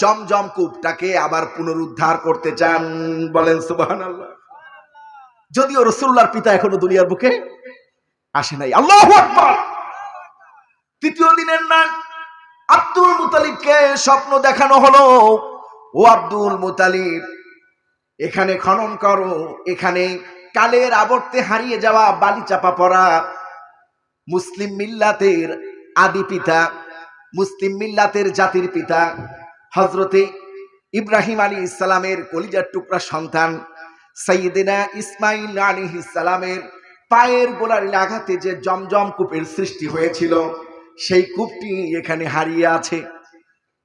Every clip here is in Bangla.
জমজম কূপটাকে আবার পুনরুদ্ধার করতে চান। বলেন যদিও পিতা এখনও দুনিয়ার বুকে আসে নাই। আল্লাহু তৃতীয় দিনের আব্দুল মুতালিবকে স্বপ্ন দেখানো হলো। ও আব্দুল মুতালিব, এখানে খনন করো, এখানে কালের আবর্তে হারিয়ে যাওয়া বালি চাপা পড়া মুসলিম মিল্লাতের আদি পিতা মুসলিম মিল্লাতের জাতির পিতা হজরতে ইব্রাহিম আলী ইসলামের কলিজার টুকরা সন্তান সৈয়দিনা ইসমাইল আলী ইসলামের পায়ের গোলার আঘাতে যে জমজম কূপের সৃষ্টি হয়েছিল, সেই কূপটি এখানে হারিয়ে আছে।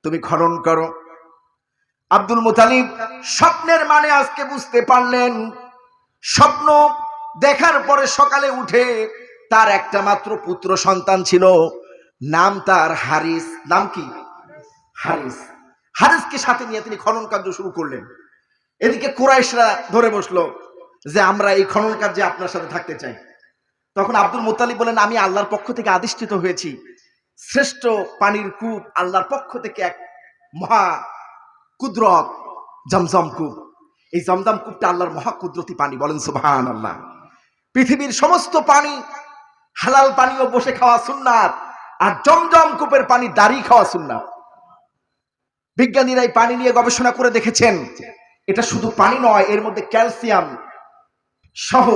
তুমি খনন করো। আব্দুল মুতালিব স্বপ্নের মানে আজকে বুঝতে পারলেন, স্বপ্ন দেখার পরে সকালে উঠে তার একটা মাত্র পুত্র সন্তান ছিল নাম তার হারিস, নাম কি? হারিস। হারিসকে সাথে নিয়ে তিনি খনন কার্য শুরু করলেন। এদিকে কুরাইশরা ধরে বসল যে, আমরা এই খনন কার্যে আপনার সাথে থাকতে চাই। তখন আব্দুল মুতালিব বলেন, আমি আল্লাহর পক্ষ থেকে আদিষ্ঠিত হয়েছি। শ্রেষ্ঠ পানির কূপ, আল্লাহর পক্ষ থেকে এক মহা কুদরত জমজম কূপ। এই জমজম কূপটা আল্লাহর মহা কুদরতি পানি। বলেন সুবহান আল্লাহ পৃথিবীর সমস্ত পানি হালাল পানিও বসে খাওয়া সুন্নাত। আর জমজম কূপের পানি দাঁড়িয়ে খাওয়া সুন্নাত বিজ্ঞানীরা এই পানি নিয়ে গবেষণা করে দেখেছেন, এটা শুধু পানি নয়, এর মধ্যে ক্যালসিয়াম সহ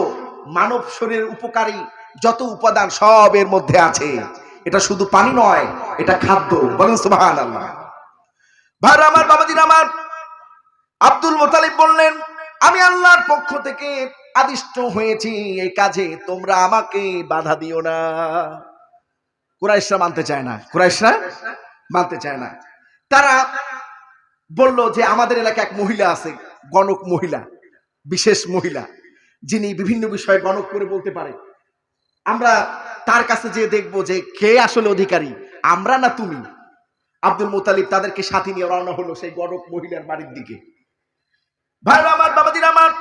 মানব শরীরের উপকারী যত উপাদান সব এর মধ্যে আছে। এটা শুধু পানি নয়, এটা খাদ্য। বলেন সুবহান আল্লাহ ভাই আমার বাবাজির আমার, আব্দুল মোতালিব বললেন, আমি আল্লাহর পক্ষ থেকে আদিষ্ট হয়েছি, এই কাজে তোমরা আমাকে বাধা দিও না। কুরাইশরা মানতে চায় না, কুরাইশরা মানতে চায় না। তারা বলল যে আমাদের এলাকায় এক মহিলা আছে, গণক মহিলা, বিশেষ মহিলা, যিনি বিভিন্ন বিষয়ে গণক করে বলতে পারে। আমরা তার কাছে যে দেখব যে কে আসলে অধিকারী, আমরা না তুমি? আব্দুল মুতালিব তাদেরকে সাথে নিয়ে রওনা হলো সেই গণক মহিলার বাড়ির দিকে। ভাই আমার বাবাদির আমার,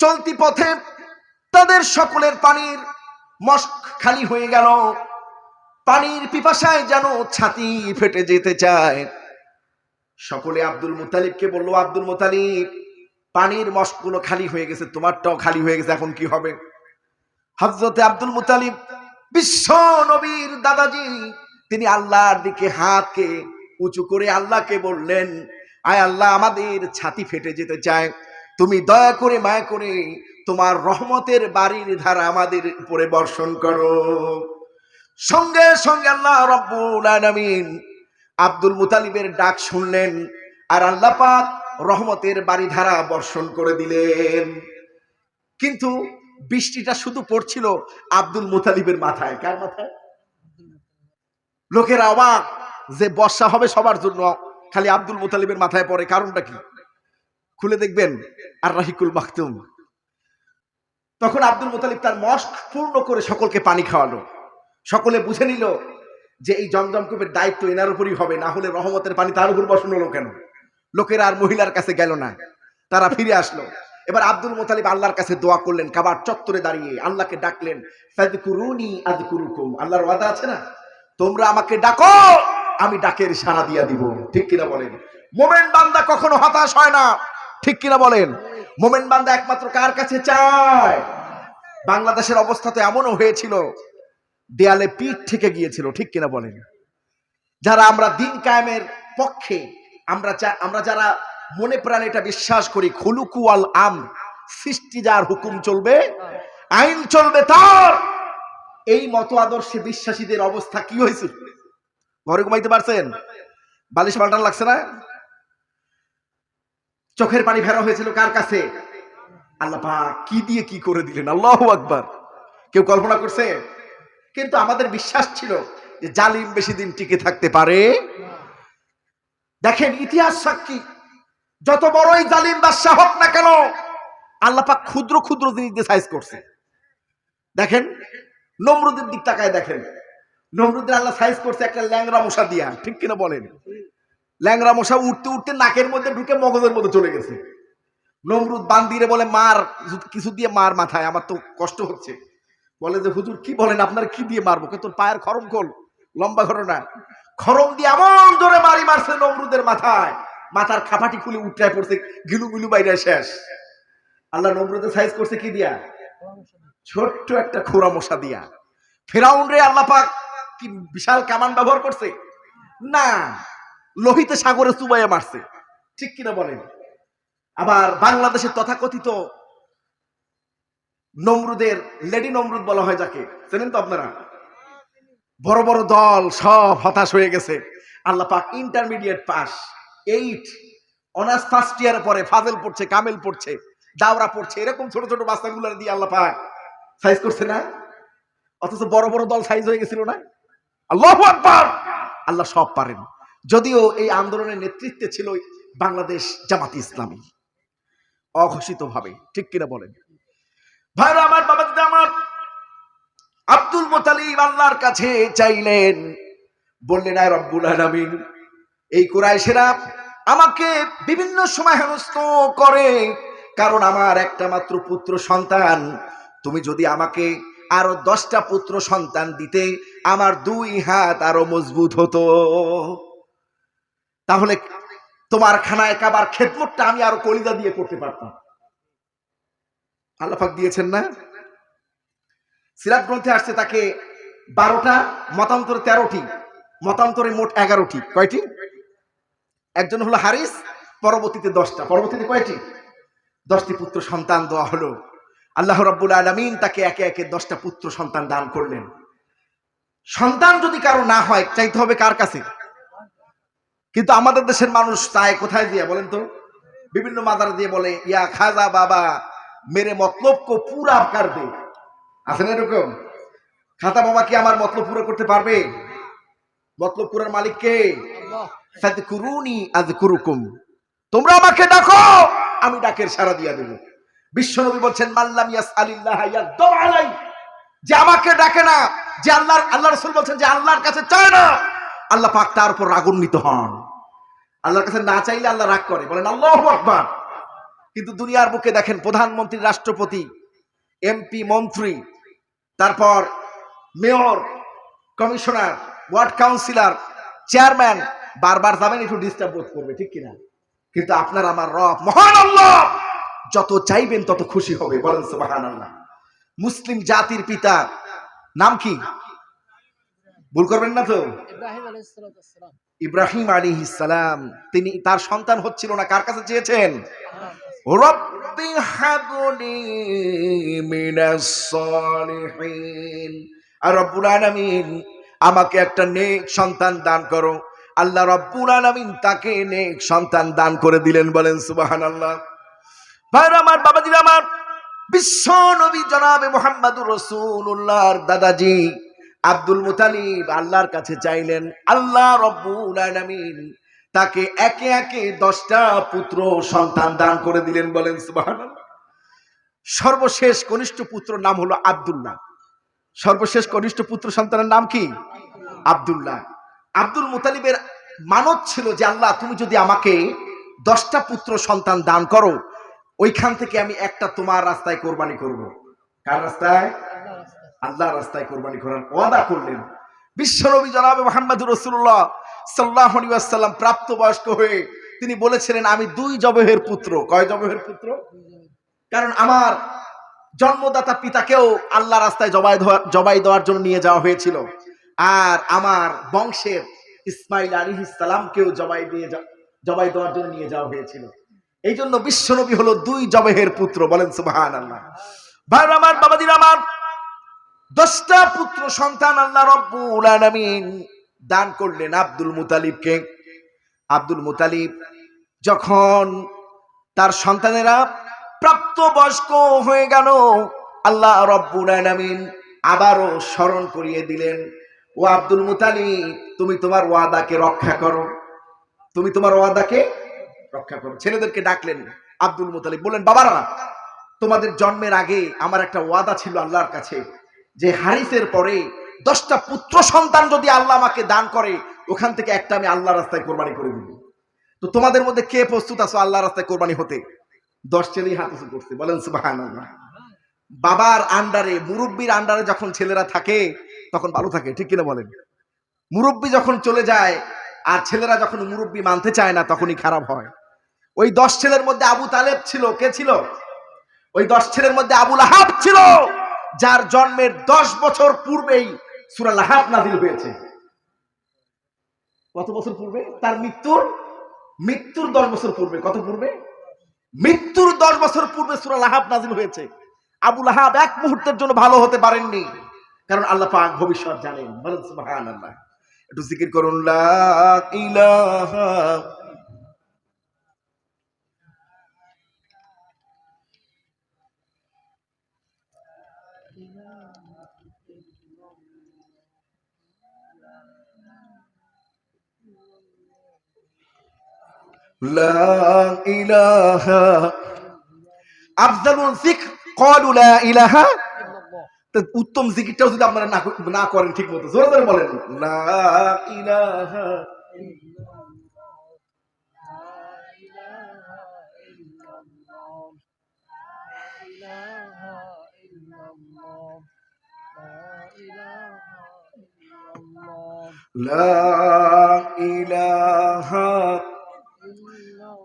চলতি পথে তাদের সকলের পানির মস্ক খালি হয়ে গেল। পানির পিপাসায় যেন ছাতি ফেটে যেতে চায়। সকলে আব্দুল মুতালিবকে বলল, আব্দুল মুতালিব, পানির মস্কগুলো খালি হয়ে গেছে, তোমারটাও খালি হয়ে গেছে, এখন কি হবে? হজরতে আব্দুল মুতালিব, বিশ্ব নবীর দাদাজি, তিনি আল্লাহর দিকে হাতকে উঁচু করে আল্লাহকে বললেন, আয় আল্লাহ, আমাদের ছাতি ফেটে যেতে চায়। তুমি দয়া করে মায়া করে তোমার রহমতের বাড়ির ধারা আমাদের উপরে বর্ষণ করো সঙ্গে সঙ্গে আল্লাহ রব্বুল আলামিন আব্দুল মুতালিবের ডাক শুনলেন আর আল্লাহ পাক রহমতের বাড়ি ধারা বর্ষণ করে দিলেন। কিন্তু বৃষ্টিটা শুধু পড়ছিল আব্দুল মুতালিবের মাথায়। কার মাথায়? লোকের অবাক যে বর্ষা হবে সবার জন্য, খালি আব্দুল মুতালিবের মাথায় পড়ে। কারণটা কি? খুলে দেখবেন, আর রাহিকুল মাকতুম তখন আব্দুল মুতালিব তার মস্ক পূর্ণ করে সকলকে পানি খাওয়ালো। সকলে বুঝে নিল যে এই জমজম কূপের দায়িত্ব এনার উপরই হবে, না হলে রহমতের পানি তার উপর বসানো কেন? লোকেরা আর মহিলার কাছে গেল না, তারা ফিরে আসলো। এবার আব্দুল মোতালিব আল্লাহর কাছে দোয়া করলেন, কাবার চত্বরে দাঁড়িয়ে আল্লাহকে ডাকলেন আল্লাহর ওয়াদা আছে না? তোমরা আমাকে ডাকো, আমি ডাকের সাড়া দিয়া দিব। ঠিক কিনা বলেন? মোমেন বান্দা কখনো হতাশ হয় না। ঠিক কিনা বলেন? মোমেন বান্দা একমাত্র কার কাছে চায়? বাংলাদেশের অবস্থা তো এমনও হয়েছিল দেয়ালে পিঠ থেকে গিয়েছিল, ঠিক কিনা বলেন। যারা আমরা দিন কায়েমের পক্ষে, আমরা আমরা যারা মনে প্রাণে এটা বিশ্বাস করি, খুলুকু আল আম সৃষ্টি যার হুকুম চলবে, আইন চলবে তার। এই মত আদর্শে বিশ্বাসীদের অবস্থা কি হয়েছে? ঘরে ঘুমাইতে পারছেন? বালিশ পাল্টান লাগছে না? চোখের পানি ফেরা হয়েছিল কার কাছে? আল্লাহ কি দিয়ে কি করে দিলেন? আল্লাহ আকবার। কেউ কল্পনা করছে? কিন্তু আমাদের বিশ্বাস ছিল যে জালিম বেশি দিন টিকে থাকতে পারে। দেখেন, ইতিহাস সাক্ষী, যত বড়ই জালিম বাদশাহ হোক না কেন আল্লাপাক ক্ষুদ্র ক্ষুদ্র জিনিস দিয়ে সাইজ করছে। দেখেন, নমরুদের দিক তাকায় দেখেন। নমরুদের আল্লাহ সাইজ করছে একটা ল্যাংরা মশা দিয়া, ঠিক কিনা বলেন? ল্যাংরা মশা উঠতে উঠতে নাকের মধ্যে ঢুকে মগজের মধ্যে চলে গেছে। নমরুদ বান্দিরে বলে, মার কিছু দিয়ে মার মাথায়, আমার তো কষ্ট হচ্ছে। বলে যে, হুজুর, কি বলেন? আপনার কি দিয়ে মারবো? কে তোর পায়ের খরম খোল? লম্বা ঘটনা। খরম দিয়ে এমন জোরে বাড়ি মারছে নমরুদের মাথায়। মাথার খাপাটি খুলে উঠে পড়ছে গিলু গিলু বাইরে শেষ। আল্লাহ নমরুদের সাইজ করছে কি দিয়া? ছোট্ট একটা খোরা মশা দিয়া। ফেরাউন রে আল্লাহ পাক, কি বিশাল কামান ব্যবহার করছে? না, লোহিত সাগরে চুবাইয়া মারছে। ঠিক কিনা বলেন? আবার বাংলাদেশের তথাকথিত নমরুদের লেডি নমরুদ বলা হয় যাকে। চেনেন তো আপনারা? বড় বড় দল সব হতাশ হয়ে গেছে। আল্লাহ পাক intermediate pass eight honours first year পরে ফাজেল পড়ছে, কামেল পড়ছে, দাওরা পড়ছে, এরকম ছোট ছোট বাচ্চাগুলো দিয়ে আল্লাহ পাক সাইজ করছে না? অথচ বড় বড় দল সাইজ হয়ে গেছিল না? আল্লাহ আল্লাহ সব পারেন। যদিও এই আন্দোলনের নেতৃত্বে ছিল বাংলাদেশ জামাতি ইসলামী। অঘোষিত ভাবে ঠিক কিনা বলেন? ভাইরা আমার বাবা দিদা আমার। আব্দুল মোতালিব আল্লাহর কাছে চাইলেন, বললেন, আয় রব্বুল আলামিন, এই কুরাইশেরা আমাকে বিভিন্ন সময় হেনস্থ করে, কারণ আমার একটা মাত্র পুত্র সন্তান। তুমি যদি আমাকে আরও দশটা পুত্র সন্তান দিতে, আমার দুই হাত আরও মজবুত হতো। তাহলে তোমার খানায় কাবার খেদমতটা আমি আরও কলিজা দিয়ে করতে পারতাম। আল্লাহাক দিয়েছেন না? সিরাত গ্রন্থে আসছে তাকে বারোটা, মতান্তরে তেরোটি, মতান্তরে মোট এগারোটি। কয়টি? একজন হলো হারিস, পরবর্তীতে দশটা। পরবর্তীতে কয়টি? দশটি পুত্র সন্তান দেওয়া হলো। আল্লাহ রব্বুল আলমিন তাকে একে একে দশটা পুত্র সন্তান দান করলেন। সন্তান যদি কারও না হয়, চাইতে হবে কার কাছে? কিন্তু আমাদের দেশের মানুষ চায় কোথায় দিয়ে বলেন তো? বিভিন্ন মাদার দিয়ে বলে, ইয়া খাজা বাবা মেরে মতলব কো পুরা কার দে আছে না এরকম খাতা বাবা কি আমার মতলব পুরো করতে পারবে মতলব পুরার মালিক কে ফাদকুরুনি আযকুরুকুম। তোমরা আমাকে ডাকো আমি ডাকের সাড়া দিয়া দেব। বিশ্বনবী বলছেন মাল্লাম ইয়াসআলিল্লাহ ইয়াদউ আলাই। যে আমাকে ডাকে না যে আল্লাহর আল্লাহ রাসূল বলছেন যে আল্লাহর কাছে চায় না আল্লাহ পাক তার উপর রাগান্বিত হন। আল্লাহর কাছে না চাইলে আল্লাহ রাগ করে। বলেন আল্লাহু আকবার। কিন্তু দুনিয়ার বুকে দেখেন প্রধানমন্ত্রী রাষ্ট্রপতি এমপি মন্ত্রী তারপর mayor commissioner ward councillor chairman বারবার যাবেন একটু ডিস্টার্ব বোধ করবে ঠিক কিনা? কিন্তু আপনার আমার রব মহান আল্লাহ! যত চাইবেন তত খুশি হবে বলেন সুবহান আল্লাহ মুসলিম জাতির পিতা নাম কি? ভুল করবেন না তো? ইব্রাহিম আলী সালাম। তিনি তার সন্তান হচ্ছিল না কার কাছে চেয়েছেন? রব্বি হাবলি মিনাস সালিহিন। আর রব্বুল আলামিন, আমাকে একটা নেক সন্তান দান করো। আল্লাহ রব্বুল আলামিন তাকে নেক সন্তান দান করে দিলেন, বলেন সুবহানাল্লাহ। ভাইরা আমার বাবাজি আমার, বিশ্ব নবী জনাবে মোহাম্মদুর রসুল্লাহর দাদাজি আব্দুল মুতালিব আল্লাহর কাছে চাইলেন, আল্লাহ রব্বুল আলামিন তাকে একে একে দশটা পুত্র সন্তান দান করে দিলেন বলেন সর্বশেষ কনিষ্ঠ পুত্র নাম হলো আব্দুল্লাহ। সর্বশেষ কনিষ্ঠ পুত্র সন্তানের নাম কি? আব্দুল্লাহ। আব্দুল মুতালিবের মানত ছিল যে, আল্লাহ, তুমি যদি আমাকে দশটা পুত্র সন্তান দান করো, ওইখান থেকে আমি একটা তোমার রাস্তায় কোরবানি করব। কার রাস্তায়? আল্লাহ রাস্তায় কোরবানি করার ওয়াদা করলেন। বিশ্বনবী জনাবে মোহাম্মদুর রসুল্লাহ সাল্লাহ সাল্লাম প্রাপ্তবয়স্ক হয়ে তিনি বলেছিলেন, আমি দুই জবহের পুত্র। কয় জবহের পুত্র? কারণ আমার জন্মদাতা পিতাকেও আল্লাহ রাস্তায় জবাই জবাই দেওয়ার জন্য নিয়ে যাওয়া হয়েছিল। আর আমার বংশের ইসমাইল আলী ইসলামকেও জবাই দিয়ে জবাই দেওয়ার জন্য নিয়ে যাওয়া হয়েছিল। এই জন্য বিশ্বনবী হলো দুই জবেহের পুত্র, বলেন সুবাহান আল্লাহ ভাই আমার বাবাদির আমার, দশটা পুত্র সন্তান আল্লাহ রব্বুল আলামিন দান করলেন আব্দুল মুতালিবকে। আব্দুল মুতালিব যখন তার সন্তানেরা প্রাপ্তবয়স্ক হয়ে গেল, আল্লাহ রব্বুল আবারও স্মরণ করিয়ে দিলেন, ও আব্দুল মুতালিব, তুমি তোমার ওয়াদাকে রক্ষা করো। তুমি তোমার ওয়াদাকে রক্ষা করো। ছেলেদেরকে ডাকলেন আব্দুল মুতালিব, বললেন, বাবারা, তোমাদের জন্মের আগে আমার একটা ওয়াদা ছিল আল্লাহর কাছে, যে হারিসের পরে দশটা পুত্র সন্তান যদি আল্লাহ আমাকে দান করে, ওখান থেকে একটা আমি আল্লাহ রাস্তায় কোরবানি করে দিব। তো তোমাদের মধ্যে কে প্রস্তুত আছো আল্লাহ রাস্তায় কোরবানি হতে? দশ ছেলেই হাত উঁচু করছে, বলেন বাবার আন্ডারে, মুরব্বীর আন্ডারে যখন ছেলেরা থাকে, তখন ভালো থাকে, ঠিক কিনা বলেন? মুরব্বী যখন চলে যায়, আর ছেলেরা যখন মুরব্বী মানতে চায় না, তখনই খারাপ হয়। ওই দশ ছেলের মধ্যে আবু তালেব ছিল, কে ছিল? ওই দশ ছেলের মধ্যে আবুল আহাব ছিল, যার জন্মের দশ বছর পূর্বেই সুরা লাহাব নাজিল হয়েছে। কত বছর পূর্বে? তার মৃত্যুর মৃত্যুর দশ বছর পূর্বে। কত পূর্বে? মৃত্যুর দশ বছর পূর্বে সুরা লাহাব নাজিল হয়েছে। আবুল আহাব এক মুহূর্তের জন্য ভালো হতে পারেননি। কারণ আল্লাহ পাক ভবিষ্যৎ জানেন। বলেন একটু জিকির করুন, লা ইলাহা لا إله أفضل الذكر قالوا لا إله তা উত্তম জিকিরটাও যদি আপনারা না ক- না করেন ঠিক মতো জোরে জোরে বলেন লা ইলাহা লা ইলাহা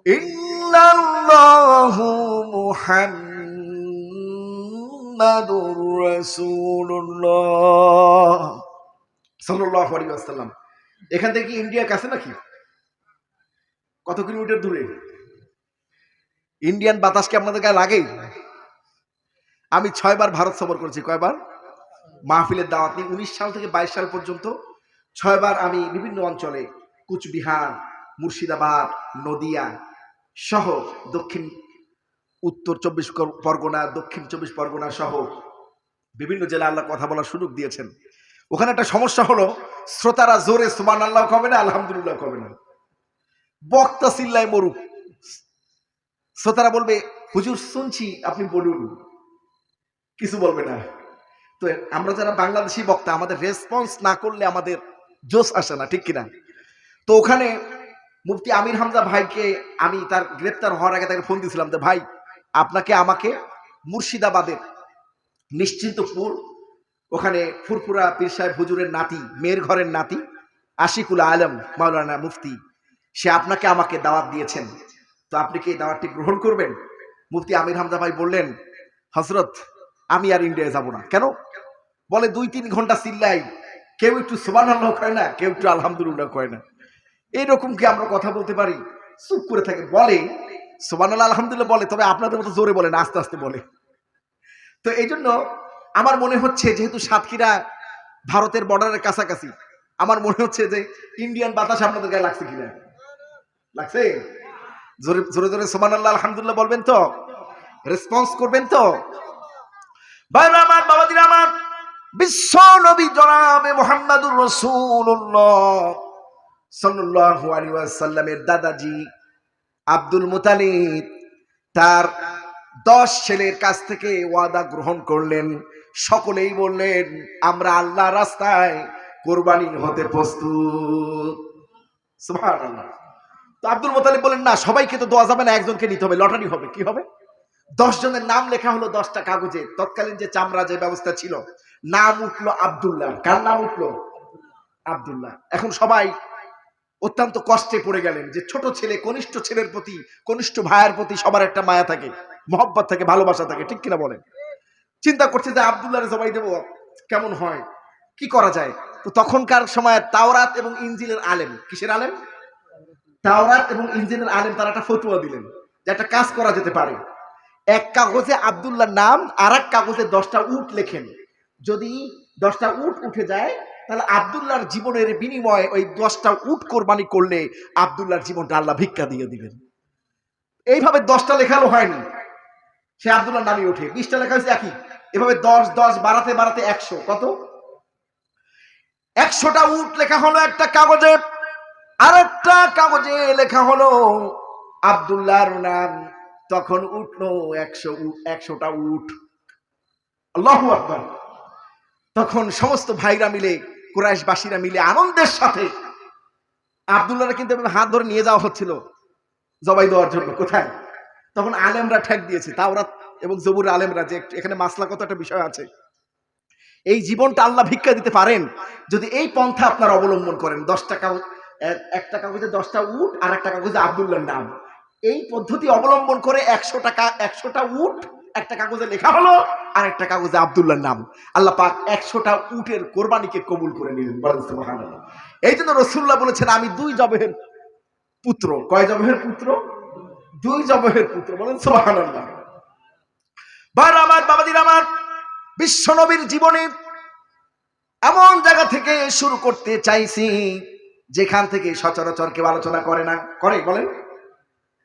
এখান থেকে কি ইন্ডিয়া কাছে নাকি? কত কিলোমিটার দূরে? ইন্ডিয়ান বাতাস কি আপনাদের গায়ে লাগে আমি ছয়বার ভারত সফর করেছি, কয়বার? মাহফিলের দাওয়াত নিয়ে উনিশ সাল থেকে বাইশ সাল পর্যন্ত ছয়বার আমি বিভিন্ন অঞ্চলে কুচবিহার, মুর্শিদাবাদ, নদিয়া সহ দক্ষিণ, উত্তর চব্বিশ পরগনা, দক্ষিণ চব্বিশ পরগনা সহ বিভিন্ন জেলা আল্লাহ কথা বলার সুযোগ দিয়েছেন। ওখানে একটা সমস্যা হলো, শ্রোতারা জোরে সুমান আল্লাহ কবে না, আলহামদুলিল্লাহ কবে না। বক্তা সিল্লায় মরুক। শ্রোতারা বলবে, হুজুর, শুনছি, আপনি বলুন। কিছু বলবে না। তো আমরা যারা বাংলাদেশি বক্তা, আমাদের রেসপন্স না করলে আমাদের জোশ আসে না, ঠিক কিনা? তো ওখানে মুফতি আমির হামজা ভাইকে আমি তার গ্রেপ্তার হওয়ার আগে তাকে ফোন দিয়েছিলাম যে, ভাই, আপনাকে আমাকে মুর্শিদাবাদের নিশ্চিন্তপুর ওখানে ফুরফুরা পীর সাহেব হুজুরের নাতি, মেয়ের ঘরের নাতি, আশিকুল আলম মাওলানা মুফতি, সে আপনাকে আমাকে দাওয়াত দিয়েছেন। তো আপনি কি এই দাওয়াতটি গ্রহণ করবেন? মুফতি আমির হামজা ভাই বললেন হজরত আমি আর ইন্ডিয়ায় যাব না। কেন? বলে দুই তিন ঘণ্টা চিল্লাই কেউ একটু সোবান আল্লাহ কয় না, কেউ একটু আলহামদুলিল্লাহ কয় না। এইরকম কি আমরা কথা বলতে পারি? চুপ করে থাকে, বলে। সোবান আল্লাহ আলহামদুলিল্লাহ বলে, তবে আপনাদের মতো জোরে বলে না, আস্তে আস্তে বলে। তো এই জন্য আমার মনে হচ্ছে, যেহেতু সাতক্ষীরা ভারতের বর্ডারের কাছাকাছি, আমার মনে হচ্ছে যে ইন্ডিয়ান বাতাস আপনাদের গায়ে লাগছে কিনা? লাগছে? জোরে জোরে জোরে সোমান আল্লাহ আলহামদুলিল্লাহ বলবেন তো? রেসপন্স করবেন তো? ভাইরা আমার আমার, বিশ্ব নবী জনাবে মোহাম্মদুর রসুল্লাহ সাল্লাল্লাহু আলাইহি দাদাজি আব্দুল মুতালিব তার দশ ছেলের কাছ থেকে ওয়াদা গ্রহণ করলেন। সকলেই বললেন, আমরা আল্লাহ রাস্তায় কোরবানি হতে প্রস্তুত। তো আব্দুল মোতালিব বলেন না, সবাইকে তো দেওয়া যাবে না, একজনকে নিতে হবে, লটারি হবে, কি হবে? দশ জনের নাম লেখা হলো দশটা কাগজে, তৎকালীন যে চামড়া যে ব্যবস্থা ছিল, নাম উঠল আব্দুল্লাহ। কার নাম উঠল? আব্দুল্লাহ। এখন সবাই অত্যন্ত কষ্টে পড়ে গেলেন যে ছোট ছেলে, কনিষ্ঠ ছেলের প্রতি, কনিষ্ঠ ভাইয়ের প্রতি সবার একটা মায়া থাকে, মহব্বত থাকে, ভালোবাসা থাকে, ঠিক কিনা বলেন? চিন্তা করছে যে আবদুল্লাহ জবাই দেবো, কেমন হয়? কি করা যায়? তো তখনকার সময় তাওরাত এবং ইঞ্জিলের আলেম, কিসের আলেম? তাওরাত এবং ইঞ্জিলের আলেম তারা একটা ফতুয়া দিলেন যে একটা কাজ করা যেতে পারে। এক কাগজে আবদুল্লাহ নাম আর এক কাগজে দশটা উট লেখেন। যদি দশটা উট উঠে যায় তাহলে আবদুল্লাহর জীবনের বিনিময়ে ওই দশটা উট কোরবানি করলে আবদুল্লাহর জীবনটা আল্লাহ ভিক্ষা দিয়ে দিবেন। এইভাবে দশটা লেখালো হয়নি। সে আবদুল্লাহ নামে ওঠে। বিশটা লেখা হয়েছে একই। এভাবে দশ দশ বাড়াতে বাড়াতে একশো। কত? একশোটা উট লেখা হলো একটা কাগজে। আর একটা কাগজে লেখা হলো আবদুল্লাহর নাম। তখন উঠল একশো একশোটা উট। আল্লাহ আকবার। তখন সমস্ত ভাইরা মিলে কুরাইশবাসীরা মিলে আনন্দের সাথে আবদুল্লাহরা কিন্তু হাত ধরে নিয়ে যাওয়া হচ্ছিল জবাই দেওয়ার জন্য, কোথায়? তখন আলেমরা ঠেক দিয়েছে, তাওরাত এবং জবুর আলেমরা যে এখানে মাসলা কত একটা বিষয় আছে। এই জীবনটা আল্লাহ ভিক্ষা দিতে পারেন যদি এই পন্থা আপনারা অবলম্বন করেন। দশটা কাগজ, এক- একটা কাগজে দশটা উট আর একটা কাগজে আবদুল্লাহর নাম। এই পদ্ধতি অবলম্বন করে একশো টাকা একশোটা উট একটা কাগজে লেখা হলো, আর একটা কাগজে আবদুল্লাহর নাম। আল্লাহ পাক একশোটা উটের কোরবানিকে কবুল করে নিলেন এই জন্য রসুল্লাহ বলেছেন, আমি দুই জবেহের পুত্র। কয় জবেহের পুত্র? দুই জবেহের পুত্র, বলেন সোহান বার আমার বাবাদির আমার, বিশ্ব নবীর জীবনে এমন জায়গা থেকে শুরু করতে চাইছি, যেখান থেকে সচরাচর কেউ আলোচনা করে না। করে, বলেন।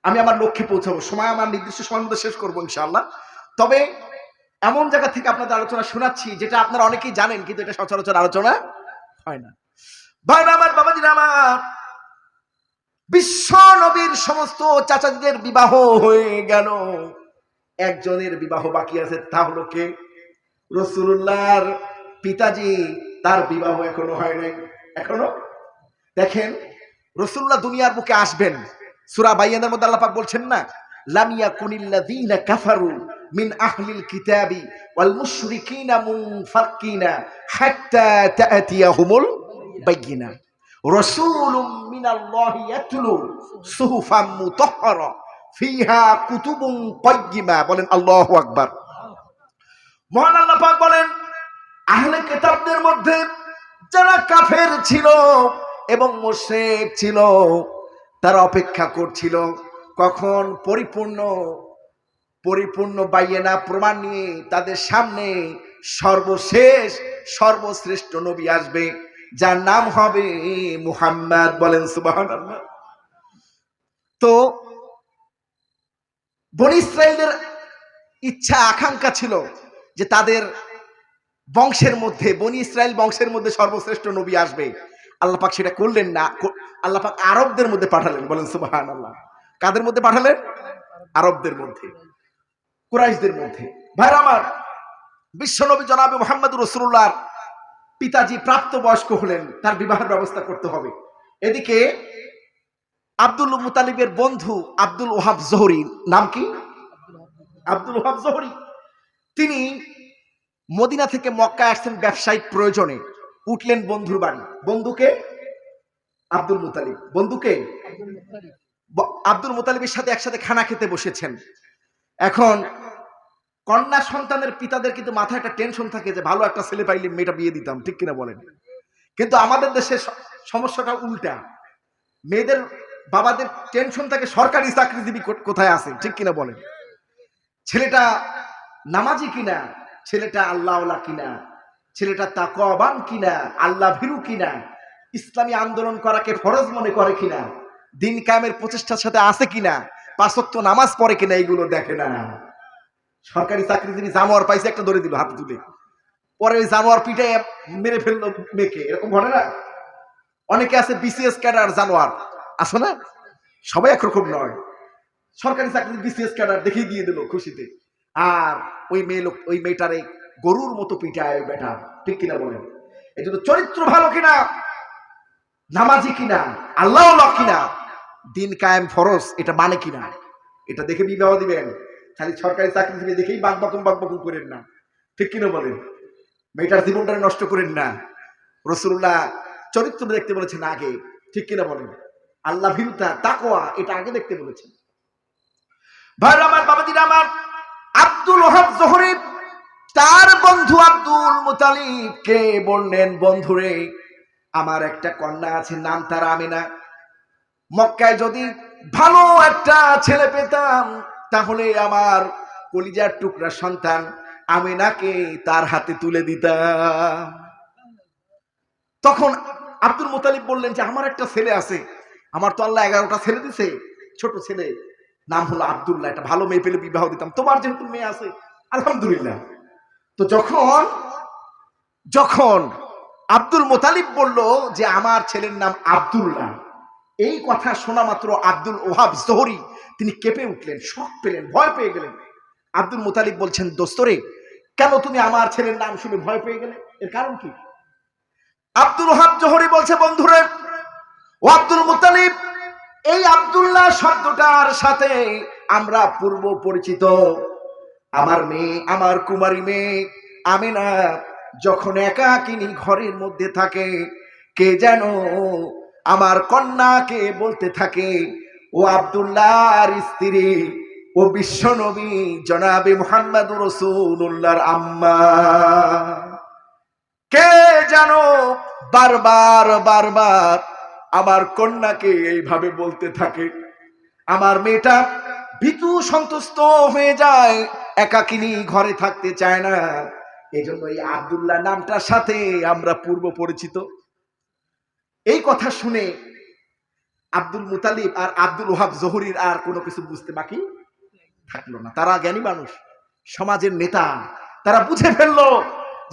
আমি আমার লক্ষ্যে পৌঁছাবো, সময় আমার নির্দিষ্ট সময় শেষ করব, ইনশাআল্লাহ। তবে এমন জায়গা থেকে আপনাদের আলোচনা শোনাচ্ছি, যেটা আপনারা অনেকেই জানেন, কিন্তু এটা সচরাচর আলোচনা হয় না। ভাই আমার, বাবাজির আমার, বিশ্ব নবীর সমস্ত চাচাদের বিবাহ হয়ে গেল। একজনের বিবাহ বাকি আছে, তা হলো কে? রসুল্লাহর পিতাজি, তার বিবাহ এখনও হয় নাই, এখনও? দেখেন রসুল্লাহ দুনিয়ার বুকে আসবেন। সুরা বাইয়ানের মধ্যে আল্লাপাক বলছেন না লামিয়া কুনিল্লাযীনা কাফারু মিন আহলিল কিতাবি ওয়াল মুশরিকিনা মুনফাক্কিনা হাত্তা তাআতিয়াহুমুল বাইয়িনা রাসূলুম মিনাল্লাহি ইয়াতলু সুহুফাম মুতাহহারা, ফিহা কুতুবুন কাইয়্যিমা বলেন আল্লাহু আকবার। মহান আল্লাহ পাক বলেন, আহলে কিতাবদের মধ্যে যারা কাফের ছিল এবং মুশরিক ছিল, তারা অপেক্ষা করছিল কখন পরিপূর্ণ পরিপূর্ণ বাইয়েনা প্রমাণ নিয়ে তাদের সামনে সর্বশেষ, সর্বশ্রেষ্ঠ নবী আসবে, যার নাম হবে মুহাম্মদ বলেন সুবহানাল্লাহ। তো বনি ইসরায়েলের ইচ্ছা, আকাঙ্ক্ষা ছিল যে তাদের বংশের মধ্যে, বনি ইসরায়েল বংশের মধ্যে সর্বশ্রেষ্ঠ নবী আসবে। আল্লাহ পাক সেটা করলেন না, কো- আল্লাহ পাক আরবদের মধ্যে পাঠালেন বলেন সুবাহান আল্লাহ কাদের মধ্যে পাঠালেন? আরবদের মধ্যে। কুরাইশদের মধ্যে। ভাইরা আমার বিশ্বনবী জনাবে মোহাম্মদ রসুল্লাহর পিতাজি প্রাপ্ত বয়স্ক হলেন তার বিবাহের ব্যবস্থা করতে হবে। এদিকে আব্দুল মুতালিবের বন্ধু আব্দুল ওহাব জহরি নাম কি? আব্দুল ওহাব জহরি। তিনি মদিনা থেকে মক্কায় আসছেন ব্যবসায়িক প্রয়োজনে। উঠলেন বন্ধুর বাড়ি। বন্ধুকে আব্দুল মুতালিব। বন্ধুকে আব্দুল মুতালিবের সাথে একসাথে খানা খেতে বসেছেন। এখন কন্যা সন্তানের পিতাদের কিন্তু মাথায় একটা টেনশন থাকে যে ভালো একটা ছেলে পাইলে মেয়েটা বিয়ে দিতাম, ঠিক কিনা বলেন? কিন্তু আমাদের দেশে সমস্যাটা উল্টা। মেয়েদের, বাবাদের টেনশন থাকে সরকারি চাকরিজীবী কোথায় আছে, ঠিক কিনা বলেন? ছেলেটা নামাজি কিনা, ছেলেটা আল্লাহওয়ালা কিনা, ছেলেটা তাকওয়াবান কিনা, আল্লাহ ভীরু কিনা, ইসলামী আন্দোলন করাকে ফরজ মনে করে কিনা, দিন কায়েমের প্রচেষ্টার সাথে আছে কিনা পাঁচত্ব নামাজ পড়ে কিনা এইগুলো দেখে না। সরকারি চাকরিজীবী জানোয়ার পাইছে, একটা ধরে দিল হাত তুলে। পরে ওই জানোয়ার পিঠে মেরে ফেলল মেয়েকে। এরকম ঘটে না? অনেকে আছে বিসিএস ক্যাডার জানোয়ার। আছে না? সবাই একরকম নয়। সরকারি চাকরি বিসিএস ক্যাডার দেখিয়ে দিয়ে দিল খুশিতে। আর ওই মেয়ে লোক, ওই মেয়েটারে গরুর মতো ওই বেটা। ঠিক কিনা বলেন? এই জন্য চরিত্র ভালো কিনা? নামাজি কিনা? আল্লাহ কিনা? দিন কায়েম ফরজ, এটা মানে কিনা? এটা দেখে বিবাহ দিবেন। খালি সরকারি চাকরি থেকে দেখেই বাক বকুম বাক বকুম করেন না। ঠিক কিনা বলেন? মেয়েটার জীবনটা নষ্ট করেন না। রসুল্লাহ চরিত্র দেখতে বলেছেন আগে। ঠিক কিনা বলেন? আল্লাহ ভীরুতা তাকোয়া এটা আগে দেখতে বলেছেন। ভাই আমার, বাবাজিরা আমার, আব্দুল ওহাব জহরি, তার বন্ধু আব্দুল মুতালিবকে বললেন, বন্ধুরে, আমার একটা কন্যা আছে, নাম তার আমিনা। মক্কায় যদি ভালো একটা ছেলে পেতাম, তাহলে আমার কলিজার টুকরা সন্তান আমি নাকে তার হাতে তুলে দিতাম। তখন আব্দুল মুতালিব বললেন যে, আমার একটা ছেলে আছে, আমার তো আল্লাহ এগারোটা ছেলে দিছে, ছোট ছেলে, নাম হলো আব্দুল্লাহ, একটা ভালো মেয়ে পেলে বিবাহ দিতাম, তোমার যেহেতু মেয়ে আছে, আলহামদুলিল্লাহ। তো যখন যখন আব্দুল মোতালিব বলল যে, আমার ছেলের নাম আব্দুল্লাহ এই কথা শোনা মাত্র আব্দুল ওহাব জহরি। তিনি কেঁপে উঠলেন শখ পেলেন, ভয় পেয়ে গেলেন। আব্দুল মোতালিব বলছেন, দোস্তরে, কেন তুমি আমার ছেলের নাম শুনে ভয় পেয়ে গেলে? এর কারণ কি? আব্দুল ওহাব জহরি বলছে, বন্ধুরে, ও আব্দুল মুতালিব, এই আব্দুল্লাহ শব্দটার সাথে আমরা পূর্ব পরিচিত। আমার মেয়ে, আমার কুমারী মেয়ে, আমিনা যখন একাকিনী ঘরের মধ্যে থাকে, কে যেন আমার কন্যাকে বলতে থাকে, ও আব্দুল্লাহর স্ত্রী, ও বিশ্বনবী জনাবে মোহাম্মদ রসুল্লাহর আম্মা। কে যেন বারবার বারবার আমার কন্যাকে এইভাবে বলতে থাকে, আমার মেয়েটা ভীতু সন্তুষ্ট হয়ে যায়, একাকিনী ঘরে থাকতে চায় না। এজন্য এই আব্দুল্লাহ নামটার সাথে আমরা পূর্ব পরিচিত। এই কথা শুনে আব্দুল মুতালিব আর আব্দুল ওহাব জহুরির আর কোনো কিছু বুঝতে বাকি থাকল না। তারা জ্ঞানী মানুষ সমাজের নেতা। তারা বুঝে ফেলল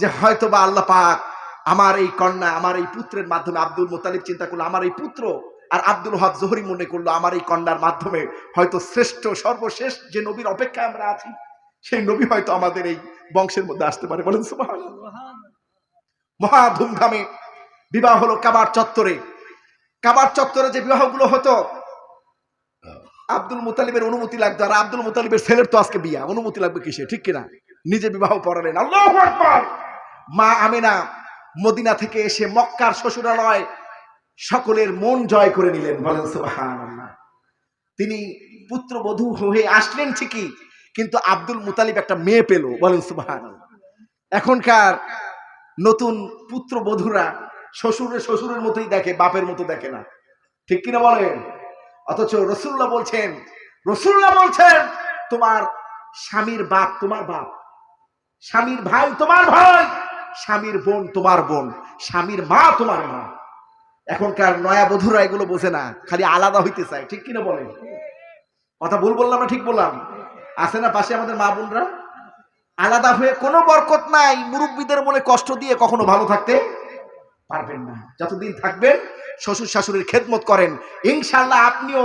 যে হয়তো বা আল্লাহ পাক আমার এই কন্যা আমার এই পুত্রের মাধ্যমে আব্দুল মুতালিব চিন্তা করল আমার এই পুত্র আর আব্দুল হাব জহরি মনে করল আমার এই কন্যার মাধ্যমে হয়তো শ্রেষ্ঠ সর্বশেষ যে নবীর অপেক্ষায় আমরা আছি সেই নবী হয়তো আমাদের এই বংশের মধ্যে আসতে পারে বলেন সুবহানাল্লাহ। মহা ধুমধামে বিবাহ হলো কাবার চত্বরে। কাবার চত্বরে যে বিবাহগুলো হতো, আব্দুল মুতালিবের অনুমতি লাগতো। আর আব্দুল মুতালিবের ছেলের তো আজকে বিয়া। অনুমতি লাগবে কিসে? ঠিক কিনা? নিজে বিবাহ পড়ালেন আল্লাহু মা আমিনা মদিনা থেকে এসে মক্কার শ্বশুরালয় সকলের মন জয় করে নিলেন। বলেন তিনি পুত্রবধূ হয়ে আসলেন ঠিকই, কিন্তু আব্দুল মুতালিব একটা মেয়ে পেল। বলেন, সুবহানাল্লাহ। এখনকার নতুন পুত্রবধূরা শ্বশুরের শ্বশুরের মতোই দেখে, বাপের মতো দেখে না। ঠিক কিনা বলেন? অথচ রসুল্লাহ বলছেন রসুল্লাহ বলছেন, তোমার স্বামীর বাপ তোমার বাপ, স্বামীর ভাই তোমার ভাই, স্বামীর বোন তোমার বোন, স্বামীর মা তোমার মা। এখনকার নয়া বধুরা এগুলো বোঝে না, খালি আলাদা হইতে চায়, ঠিক কিনা বলেন? কথা ভুল বললাম না ঠিক বললাম? আছে না পাশে আমাদের মা বোনরা? আলাদা হয়ে কোনো বরকত নাই, মুরব্বীদের মনে কষ্ট দিয়ে কখনো ভালো থাকতে? পারবেন না। যতদিন থাকবেন শ্বশুর শাশুড়ির খেদমত করেন। ইনশাল্লাহ আপনিও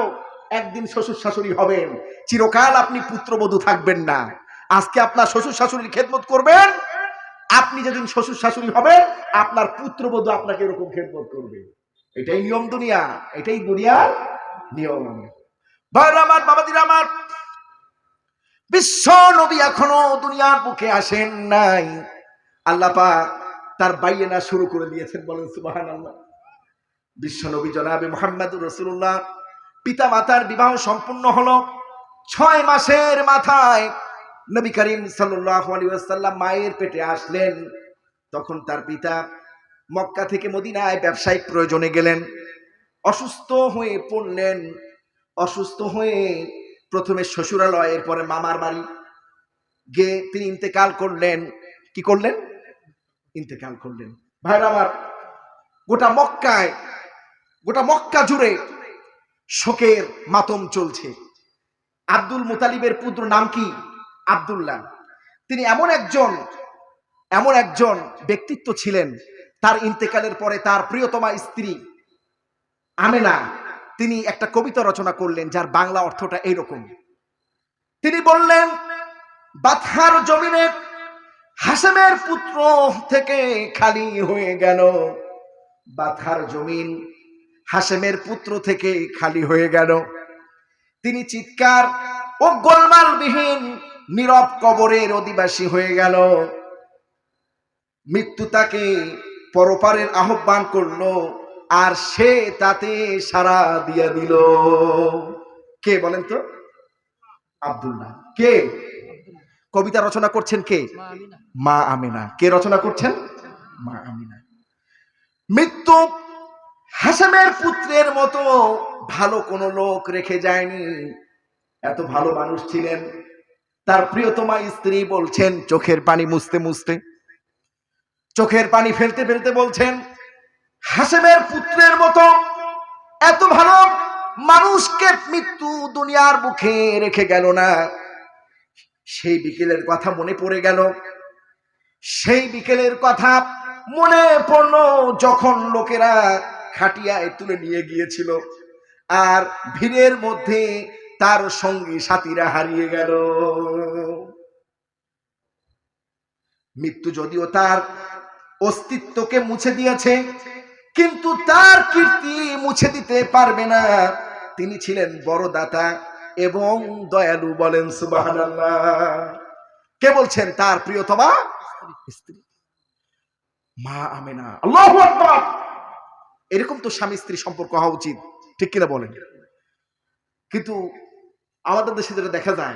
একদিন শ্বশুর শাশুড়ি হবেন। চিরকাল আপনি পুত্রবধূ থাকবেন না। আজকে আপনার শ্বশুর শাশুড়ির খেদমত করবেন, আপনি যেদিন শ্বশুর শাশুড়ি হবেন, আপনার পুত্রবধূ আপনাকে এরকম খেদমত করবে। এটাই নিয়ম দুনিয়া, এটাই দুনিয়ার নিয়ম। আমার বাবাদিরা আমার, বিশ্ব নবী এখনও দুনিয়ার বুকে আসেন নাই। আল্লাহ তার বাইয়েনা শুরু করে দিয়েছেন বলেন সুবাহান আল্লাহ বিশ্ব নবী জনাবে মোহাম্মদ রসুল্লাহ পিতা মাতার বিবাহ সম্পূর্ণ হলো ছয় মাসের মাথায়। নবী করিম আলিয়াল্লাম মায়ের পেটে আসলেন, তখন তার পিতা মক্কা থেকে মদিনায় ব্যবসায়িক প্রয়োজনে গেলেন, অসুস্থ হয়ে পড়লেন। অসুস্থ হয়ে প্রথমে শ্বশুরালয় এরপরে মামার বাড়ি গিয়ে তিনি ইন্তেকাল করলেন। কি করলেন? ইন্তেকাল করলেন। ভাইরা আমার, গোটা মক্কায়, গোটা মক্কা জুড়ে শোকের মাতম চলছে। আব্দুল মুতালিবের পুত্র নাম কি? আব্দুল্লাহ। তিনি এমন একজন এমন একজন ব্যক্তিত্ব ছিলেন, তার ইন্তেকালের পরে তার প্রিয়তমা স্ত্রী আমেনা, তিনি একটা কবিতা রচনা করলেন, যার বাংলা অর্থটা এইরকম। তিনি বললেন বাথার জমিনে হাসেমের পুত্র থেকে খালি হয়ে গেল। বাথার জমিন হাসেমের পুত্র থেকে খালি হয়ে গেল। তিনি চিৎকার ও গোলমালবিহীন নীরব কবরের অধিবাসী হয়ে গেল। মৃত্যু তাকে পরপারের আহ্বান করল, আর সে তাতে সারা দিয়া দিল। কে বলেন তো? আব্দুল্লাহ। কে? কবিতা রচনা করছেন কে? মা আমিনা। কে রচনা করছেন? মা আমিনা। মৃত্যু হাসামের পুত্রের মতো ভালো কোনো লোক রেখে যায়নি। এত ভালো মানুষ ছিলেন। তার প্রিয়তমা স্ত্রী বলছেন চোখের পানি মুছতে মুছতে। চোখের পানি ফেলতে ফেলতে বলছেন হাসেমের পুত্রের মতো এত ভালো মানুষকে মৃত্যু দুনিয়ার মুখে রেখে গেল না। সেই বিকেলের কথা মনে পড়ে গেল। সেই বিকেলের কথা মনে পড়ল যখন লোকেরা খাটিয়ায় তুলে নিয়ে গিয়েছিল আর ভিড়ের মধ্যে তার সঙ্গী সাথীরা হারিয়ে গেল। মৃত্যু যদিও তার অস্তিত্বকে মুছে দিয়েছে, কিন্তু তার কীর্তি মুছে দিতে পারবে না। তিনি ছিলেন বড় দাতা এবং দয়ালু বলেন কে বলছেন? তার প্রিয়তমা স্ত্রী। মা আমেনা। এরকম তো স্বামী স্ত্রী সম্পর্ক হওয়া উচিত। ঠিক কিনা বলেন? কিন্তু আমাদের দেশে যেটা দেখা যায়